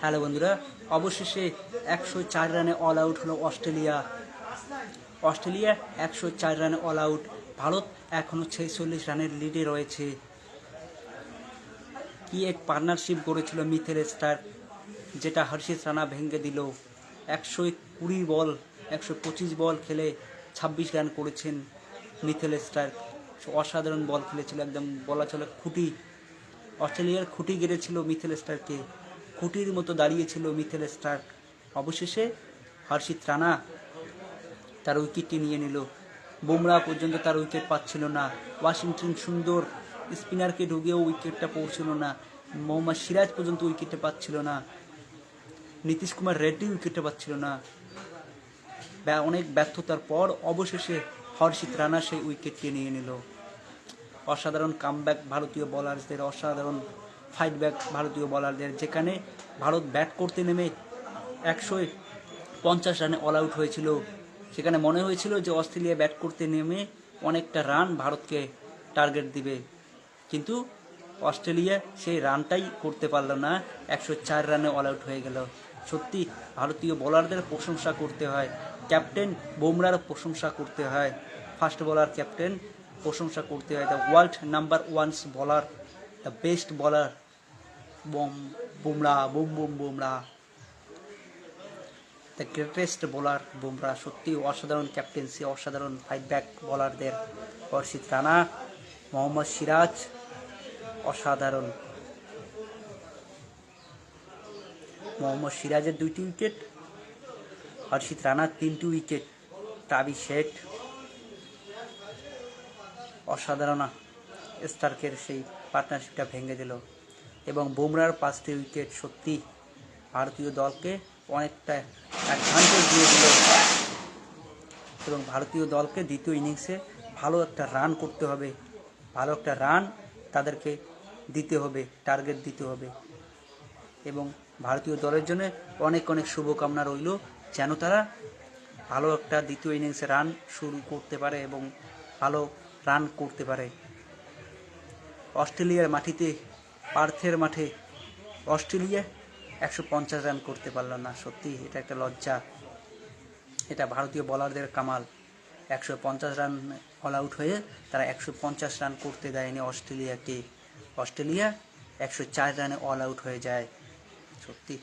Hello বন্ধুরা, অবশেষে একশো চার রানে অল আউট হলো অস্ট্রেলিয়া। অস্ট্রেলিয়া একশো চার রানে অল আউট ভারত এখনও ছেচল্লিশ রানের লিডে রয়েছে। কি এক পার্টনারশিপ গড়েছিল মিথেল স্টার, যেটা হর্ষিত রানা ভেঙে দিল। একশো কুড়ি বল, একশো পঁচিশ বল খেলে ছাব্বিশ রান করেছেন মিথেল স্টার। অসাধারণ বল খেলেছিল, একদম বলা চলে খুঁটি। অস্ট্রেলিয়ার খুঁটি গেড়েছিল মিথেল স্টারকে। খুঁটির মতো দাঁড়িয়েছিল মিথেল স্টার অবশেষে হর্ষিত রানা তার উইকেটটি নিয়ে নিল। বুমরা পর্যন্ত তার উইকেট পাচ্ছিল না। ওয়াশিংটন সুন্দর স্পিনারকে ঢুকেও উইকেটটা পড়ছিল না। মোহাম্মদ সিরাজ পর্যন্ত উইকেটটা পাচ্ছিল না। নীতিশ কুমার রেড্ডি উইকেটটা পাচ্ছিল না। অনেক ব্যর্থতার পর অবশেষে হর্ষিত রানা সেই উইকেটটি নিয়ে নিল। অসাধারণ কামব্যাক ভারতীয় বোলারদের অসাধারণ ফাইট ব্যাক ভারতীয় বলারদের, যেখানে ভারত ব্যাট করতে নেমে একশো পঞ্চাশ রানে অল আউট হয়েছিল। সেখানে মনে হয়েছিল যে অস্ট্রেলিয়া ব্যাট করতে নেমে অনেকটা রান ভারতকে টার্গেট দিবে। কিন্তু অস্ট্রেলিয়া সেই রানটাই করতে পারল না, একশো চার রানে অল আউট হয়ে গেল। সত্যি, ভারতীয় বোলারদের প্রশংসা করতে হয়। ক্যাপ্টেন বুমরার প্রশংসা করতে হয়। ফার্স্ট বোলার ক্যাপ্টেন প্রশংসা করতে হয়। The world number ones bowler the best bowler boom Bumrah boom boom Bumrah the greatest bowler Bumrah সত্যি অসাধারণ ক্যাপ্টেন্সি অসাধারণ ফাইট ব্যাক বোলারদের হর্ষিত রানা, মোহাম্মদ সিরাজ, অসাধারণ। মোহাম্মদ সিরাজের দুইটি উইকেট হর্ষিত রানার তিনটি উইকেট টাবি শেঠ, অসাধারণ স্টার্কের সেই। পার্টনারশিপটা ভেঙে দিল এবং বুমরার পাঁচটি উইকেট সত্যি ভারতীয় দলকে অনেকটা অ্যাডভান্টেজ দিয়ে দিল এবং ভারতীয় দলকে দ্বিতীয় ইনিংসে ভালো একটা রান করতে হবে, ভালো একটা রান তাদেরকে দিতে হবে টার্গেট দিতে হবে এবং ভারতীয় দলের জন্য অনেক অনেক শুভকামনা রইল যেন তারা ভালো একটা দ্বিতীয় ইনিংসে রান শুরু করতে পারে এবং ভালো রান করতে পারে। অস্ট্রেলিয়ার মাটিতে, পার্থের মাঠে অস্ট্রেলিয়া একশো পঞ্চাশ রান করতে পারল না। সত্যি এটা একটা লজ্জা। এটা ভারতীয় বোলারদের কামাল। একশো পঞ্চাশ রান অল আউট হয়ে তারা একশো পঞ্চাশ রান করতে দেয়নি অস্ট্রেলিয়াকে। অস্ট্রেলিয়া একশো চার রানে অল আউট হয়ে যায়। সত্যি,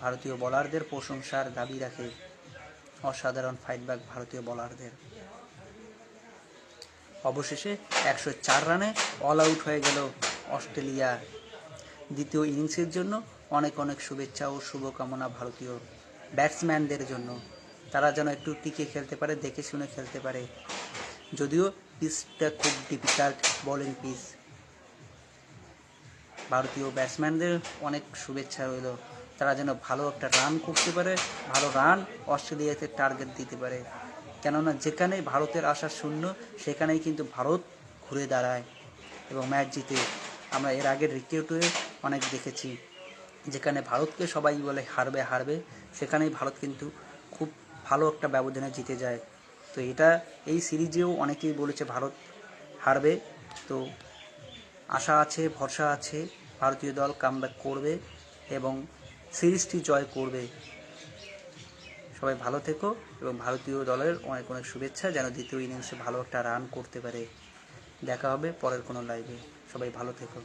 ভারতীয় বোলারদের প্রশংসার দাবি রাখে অসাধারণ ফাইটব্যাক ভারতীয় বোলারদের অবশেষে একশো চার রানে অল আউট হয়ে গেল অস্ট্রেলিয়া। দ্বিতীয় ইনিংসের জন্য অনেক অনেক শুভেচ্ছা ও শুভকামনা ভারতীয় ব্যাটসম্যানদের জন্য। তারা যেন একটু টিকে খেলতে পারে, দেখে শুনে খেলতে পারে। যদিও পিচটা খুব ডিফিকাল্ট বোলিং পিচ ভারতীয় ব্যাটসম্যানদের অনেক শুভেচ্ছা রইল। তারা যেন ভালো একটা রান করতে পারে, ভালো রান অস্ট্রেলিয়াতে টার্গেট দিতে পারে। কেননা যেখানেই ভারতের আশা শূন্য, সেখানেই কিন্তু ভারত ঘুরে দাঁড়ায়। এবং ম্যাচ জিতে আমরা এর আগের রিকেটে অনেক দেখেছি, যেখানে ভারতকে সবাই বলে হারবে হারবে, সেখানেই ভারত কিন্তু খুব ভালো একটা ব্যবধানে জিতে যায়। তো এটা এই সিরিজেও অনেকেই বলেছে ভারত হারবে। তো আশা আছে, ভরসা আছে, ভারতীয় দল কামব্যাক করবে এবং সিরিজটি জয় করবে। সবাই ভালো থেকো এবং ভারতীয় দলের অনেক অনেক শুভেচ্ছা। যেন দ্বিতীয় ইনিংসে ভালো একটা রান করতে পারে। দেখা হবে পরের কোনো লাইভে সবাই ভালো থেকো।